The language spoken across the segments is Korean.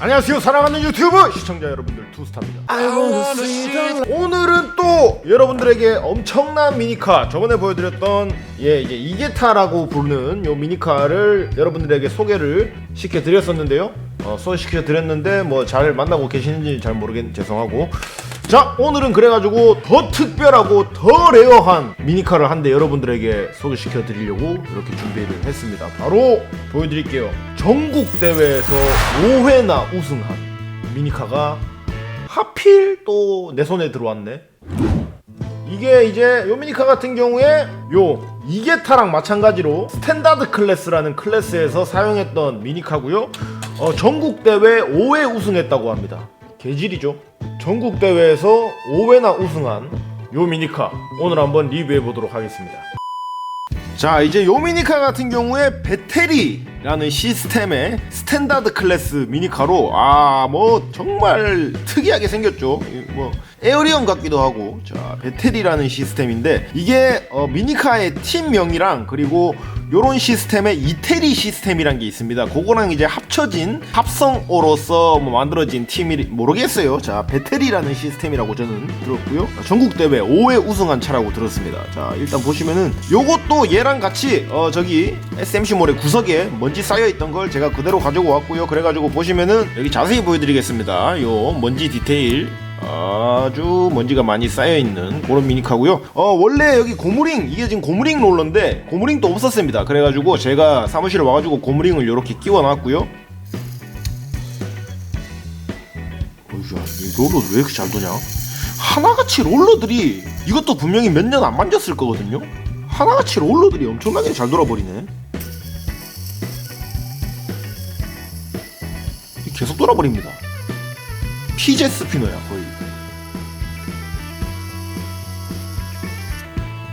안녕하세요. 사랑하는 유튜브 시청자 여러분들 투스타입니다. 오늘은 또 여러분들에게 엄청난 미니카 저번에 보여드렸던 예 이제 이게타라고 부르는 요 미니카를 여러분들에게 소개를 시켜드렸었는데요. 어, 소개시켜드렸는데 뭐 잘 만나고 계시는지 잘 모르겠 죄송하고 자 오늘은 그래가지고 더 특별하고 더 레어한 미니카를 한 대 여러분들에게 소개시켜 드리려고 이렇게 준비를 했습니다. 바로 보여드릴게요. 전국 대회에서 5회나 우승한 미니카가 하필 또 내 손에 들어왔네. 이게 이제 요 미니카 같은 경우에 요 이게타랑 마찬가지로 스탠다드 클래스라는 클래스에서 사용했던 미니카고요. 어, 전국 대회 5회 우승했다고 합니다. 개질이죠 전국 대회에서 5회나 우승한 요 미니카. 오늘 한번 리뷰해 보도록 하겠습니다. 자 이제 요 미니카 같은 경우에 배테리라는 시스템의 스탠다드 클래스 미니카로 아 뭐 정말 특이하게 생겼죠. 이뭐 에어리언 같기도 하고. 자 배테리라는 시스템인데 이게 어, 미니카의 팀명이랑 그리고 요런 시스템의 이태리 시스템이란 게 있습니다. 그거랑 이제 합쳐진 합성어로서 뭐 만들어진 팀이 모르겠어요. 자 배테리라는 시스템이라고 저는 들었고요. 전국 대회 5회 우승한 차라고 들었습니다. 자 일단 보시면은 요것도 얘랑 같이 어 저기 SMC몰의 구석에 먼지 쌓여 있던 걸 제가 그대로 가지고 왔고요. 그래 가지고 보시면은 여기 자세히 보여드리겠습니다. 요 먼지 디테일 아주 먼지가 많이 쌓여있는 그런 미니카고요. 어 원래 여기 고무링 이게 지금 고무링 롤러인데 고무링도 없었습니다. 그래가지고 제가 사무실에 와가지고 고무링을 이렇게 끼워놨고요. 어이야 이 롤러 왜 이렇게 잘 도냐? 하나같이 롤러들이 이것도 분명히 몇 년 안 만졌을 거거든요? 하나같이 롤러들이 엄청나게 잘 돌아버리네. 계속 돌아버립니다. 피제 스피너야 거의.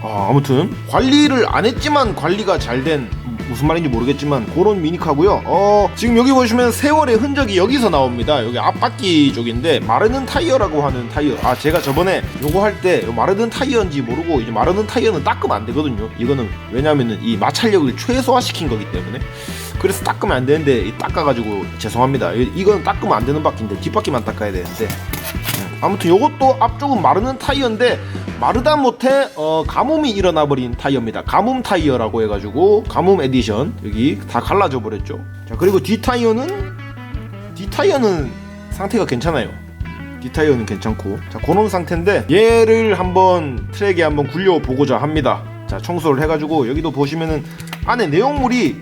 아, 아무튼 관리를 안 했지만 관리가 잘 된 무슨 말인지 모르겠지만 그런 미니카고요. 어 지금 여기 보시면 세월의 흔적이 여기서 나옵니다. 여기 앞바퀴 쪽인데 마르는 타이어라고 하는 타이어. 아 제가 저번에 요거 할 때 마르는 타이어인지 모르고 이제 마르는 타이어는 닦으면 안 되거든요. 이거는 왜냐면은 이 마찰력을 최소화시킨 거기 때문에. 그래서 닦으면 안 되는데 이 닦아가지고 죄송합니다. 이- 이건 닦으면 안 되는 바퀴인데 뒷바퀴만 닦아야 되는데 음, 아무튼 요것도 앞쪽은 마르는 타이어인데 마르다 못해 어, 가뭄이 일어나 버린 타이어입니다. 가뭄 타이어라고 해가지고 가뭄 에디션 여기 다 갈라져 버렸죠. 자 그리고 뒤 타이어는 뒤 타이어는 상태가 괜찮아요. 뒤 타이어는 괜찮고 자 그런 상태인데 얘를 한번 트랙에 한번 굴려 보고자 합니다. 자 청소를 해가지고 여기도 보시면은 안에 내용물이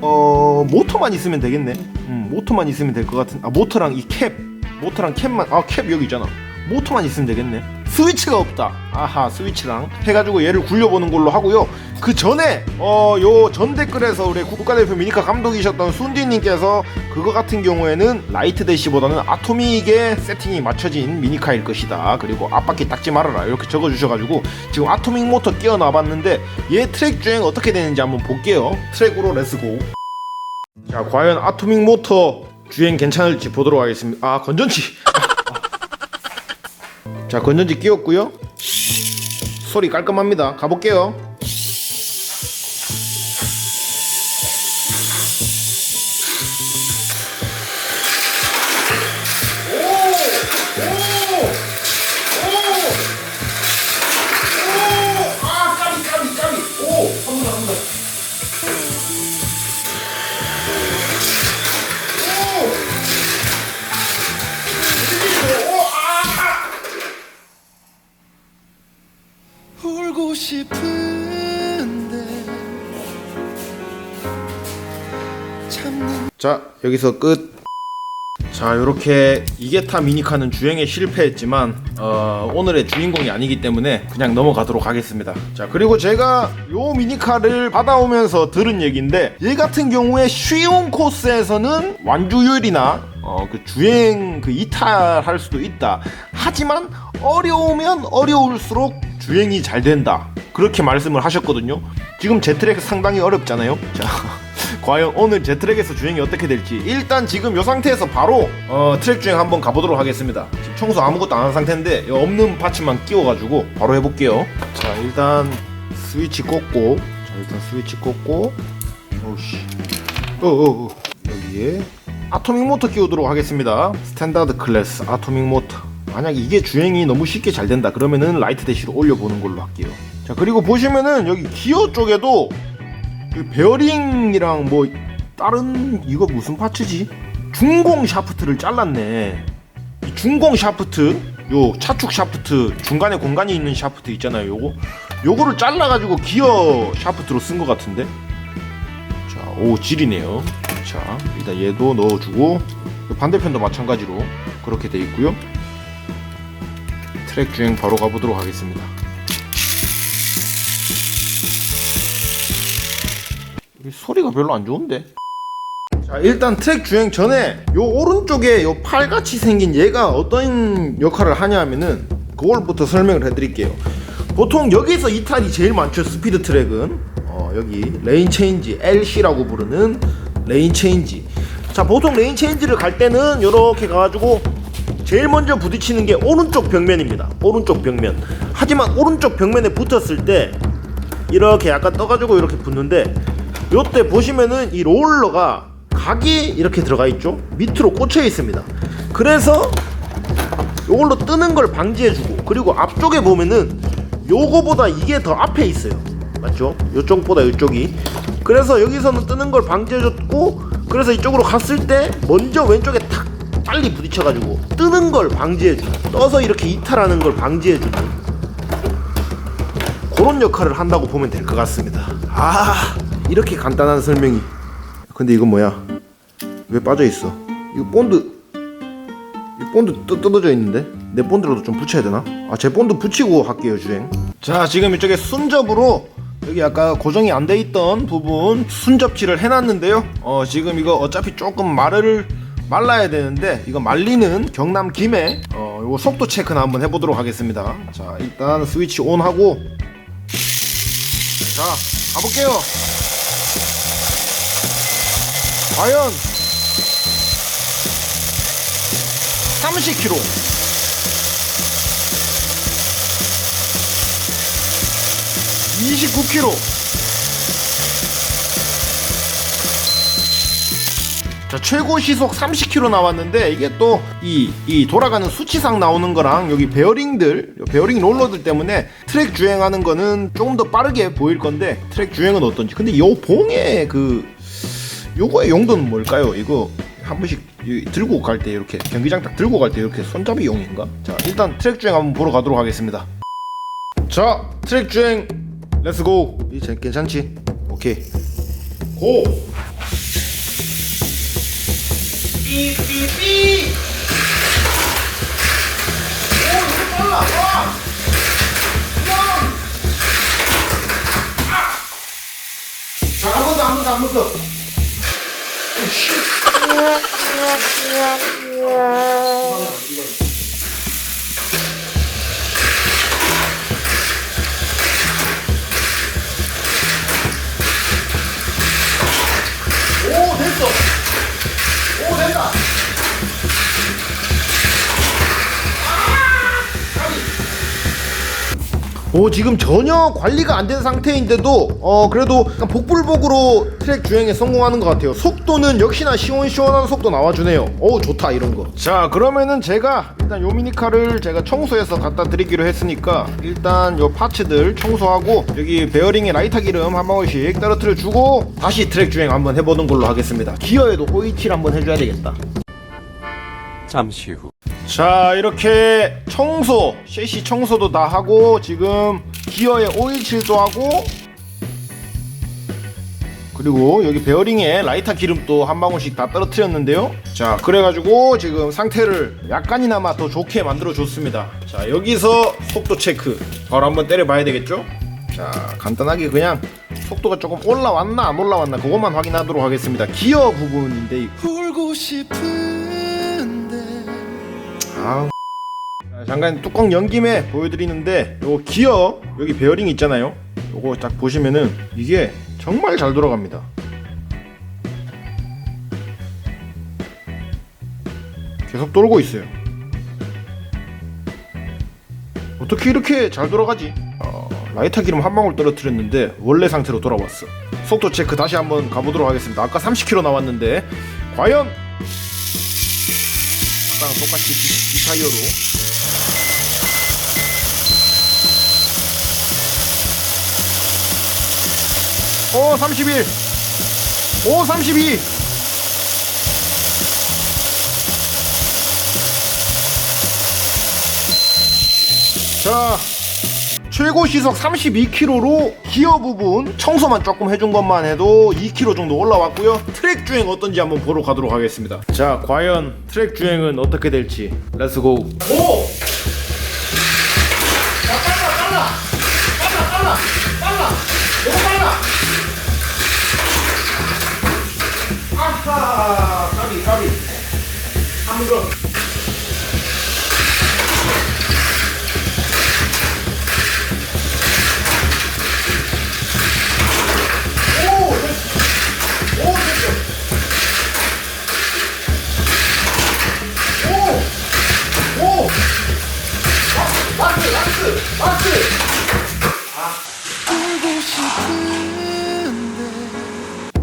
어 모터만 있으면 되겠네. 음, 모터만 있으면 될 것 같은. 아 모터랑 이 캡, 모터랑 캡만. 아 캡 여기 있잖아. 모터만 있으면 되겠네. 스위치가 없다. 아하 스위치랑 해가지고 얘를 굴려보는 걸로 하고요. 그 전에 어 요 전 댓글에서 우리 국가대표 미니카 감독이셨던 순디님께서 그거 같은 경우에는 라이트 대시보다는 아토믹에 세팅이 맞춰진 미니카일 것이다. 그리고 앞바퀴 닦지 말아라 이렇게 적어주셔가지고 지금 아토믹 모터 끼워 놔봤는데 얘 트랙 주행 어떻게 되는지 한번 볼게요. 트랙으로 렛츠고. 자 과연 아토믹 모터 주행 괜찮을지 보도록 하겠습니다. 아 건전지. 자 건전지 끼웠고요. 소리 깔끔합니다. 가볼게요. 자 여기서 끝. 자 이렇게 이게타 미니카는 주행에 실패했지만 어, 오늘의 주인공이 아니기 때문에 그냥 넘어가도록 하겠습니다. 자 그리고 제가 요 미니카를 받아오면서 들은 얘기인데 얘 같은 경우에 쉬운 코스에서는 완주율이나 어, 그 주행 그 이탈할 수도 있다. 하지만 어려우면 어려울수록 주행이 잘 된다. 그렇게 말씀을 하셨거든요. 지금 제 트랙 상당히 어렵잖아요. 자. 과연 오늘 제 트랙에서 주행이 어떻게 될지. 일단 지금 이 상태에서 바로 어, 트랙 주행 한번 가보도록 하겠습니다. 지금 청소 아무것도 안 한 상태인데 이 없는 파츠만 끼워가지고 바로 해볼게요. 자 일단 스위치 꽂고 자 일단 스위치 꽂고. 오우씨. 어어 어. 여기에 아토믹 모터 끼우도록 하겠습니다. 스탠다드 클래스 아토믹 모터. 만약 이게 주행이 너무 쉽게 잘 된다 그러면은 라이트 대시로 올려보는 걸로 할게요 자 그리고 보시면은 여기 기어 쪽에도 그 베어링이랑 뭐 다른 이거 무슨 파츠지? 중공 샤프트를 잘랐네 이 중공 샤프트 요 차축 샤프트 중간에 공간이 있는 샤프트 있잖아요 요거 요거를 잘라가지고 기어 샤프트로 쓴 것 같은데 자, 오 질이네요. 자, 일단 얘도 넣어주고 반대편도 마찬가지로 그렇게 돼 있고요. 트랙 주행 바로 가보도록 하겠습니다. 소리가 별로 안 좋은데. 자, 일단 트랙 주행 전에 요 오른쪽에 요 팔같이 생긴 얘가 어떤 역할을 하냐면은 그걸부터 설명을 해드릴게요. 보통 여기서 이탈이 제일 많죠. 스피드 트랙은 어, 여기 레인 체인지 LC라고 부르는 레인 체인지. 자, 보통 레인 체인지를 갈 때는 이렇게 가가지고 제일 먼저 부딪히는 게 오른쪽 벽면입니다. 오른쪽 벽면. 하지만 오른쪽 벽면에 붙었을 때 이렇게 약간 떠가지고 이렇게 붙는데 요때 보시면은 이 롤러가 각이 이렇게 들어가 있죠? 밑으로 꽂혀 있습니다. 그래서 요걸로 뜨는 걸 방지해주고 그리고 앞쪽에 보면은 요거보다 이게 더 앞에 있어요. 맞죠? 요쪽보다 요쪽이. 그래서 여기서는 뜨는 걸 방지해줬고 그래서 이쪽으로 갔을 때 먼저 왼쪽에 탁 빨리 부딪혀가지고 뜨는 걸 방지해주는 떠서 이렇게 이탈하는 걸 방지해주는 그런 역할을 한다고 보면 될 것 같습니다. 아 이렇게 간단한 설명이. 근데 이건 뭐야? 왜 빠져 있어? 이거 본드 이 본드 뜯, 뜯어져 있는데 내 본드라도 좀 붙여야 되나? 아 제 본드 붙이고 할게요 주행. 자 지금 이쪽에 순접으로 여기 아까 고정이 안 돼 있던 부분 순접질을 해놨는데요. 어 지금 이거 어차피 조금 마를 말라야 되는데 이거 말리는 경남 김에 어 이거 속도 체크나 한번 해보도록 하겠습니다. 자 일단 스위치 온 하고 자 가볼게요. 과연 30km 29km 자 최고 시속 30km 나왔는데 이게 또이 이 돌아가는 수치상 나오는 거랑 여기 베어링들 베어링 롤러들 때문에 트랙 주행하는 거는 조금 더 빠르게 보일 건데 트랙 주행은 어떤지. 근데 요 봉의 그 요거의 용도는 뭘까요? 이거 한 번씩 이- 들고 갈 때 이렇게 경기장 딱 들고 갈 때 이렇게 손잡이 용인가? 자 일단 트랙 주행 한번 보러 가도록 하겠습니다. 자 트랙 주행 렛츠고 이제 괜찮지? 오케이 고 삐삐삐 오 이거 빨라 와 자 한 번 더 한 번 더 한 번 더 오 됐어 오 됐다 오 지금 전혀 관리가 안 된 상태인데도 어 그래도 복불복으로 트랙 주행에 성공하는 것 같아요. 속도는 역시나 시원시원한 속도 나와주네요. 오 좋다 이런 거자 그러면은 제가 일단 요 미니카를 제가 청소해서 갖다 드리기로 했으니까 일단 요 파츠들 청소하고 여기 베어링에 라이터 기름 한 방울씩 떨어뜨려 주고 다시 트랙 주행 한번 해보는 걸로 하겠습니다. 기어에도 오일칠 한번 해줘야 되겠다. 잠시 후. 자 이렇게 청소 셰시 청소도 다 하고 지금 기어에 오일칠도 하고 그리고 여기 베어링에 라이터 기름도 한 방울씩 다 떨어뜨렸는데요. 자 그래가지고 지금 상태를 약간이나마 더 좋게 만들어 줬습니다. 자 여기서 속도 체크. 바로 한번 때려 봐야 되겠죠? 자 간단하게 그냥 속도가 조금 올라왔나 안 올라왔나 그것만 확인하도록 하겠습니다. 기어 부분인데 울고 싶은 데아 자, 잠깐 뚜껑 연 김에 보여드리는데 요 기어 여기 베어링 있잖아요. 요거 딱 보시면은 이게 정말 잘 돌아갑니다. 계속 돌고 있어요. 어떻게 이렇게 잘 돌아가지? 어, 라이터 기름 한 방울 떨어뜨렸는데 원래 상태로 돌아왔어. 속도 체크 다시 한번 가보도록 하겠습니다. 아까 30km 나왔는데 과연? 아까랑 똑같이 타이어로 오 31. 오 32. 자 최고 시속 32km로 기어 부분 청소만 조금 해준 것만 해도 2km 정도 올라왔고요. 트랙 주행 어떤지 한번 보러 가도록 하겠습니다. 자 과연 트랙 주행은 어떻게 될지. 렛츠고 오! 자 빨라 빨라. 빨라 빨라. 빨라. 너무 빨라. 아하 까비 까비. 한번 오!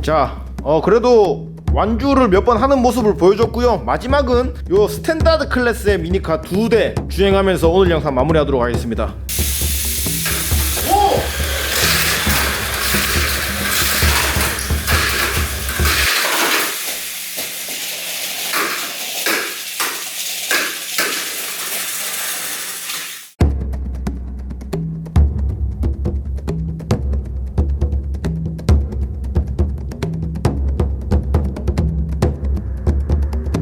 자, 어, 그래도 완주를 몇 번 하는 모습을 보여줬고요. 마지막은 요 스탠다드 클래스의 미니카 두 대 주행하면서 오늘 영상 마무리하도록 하겠습니다.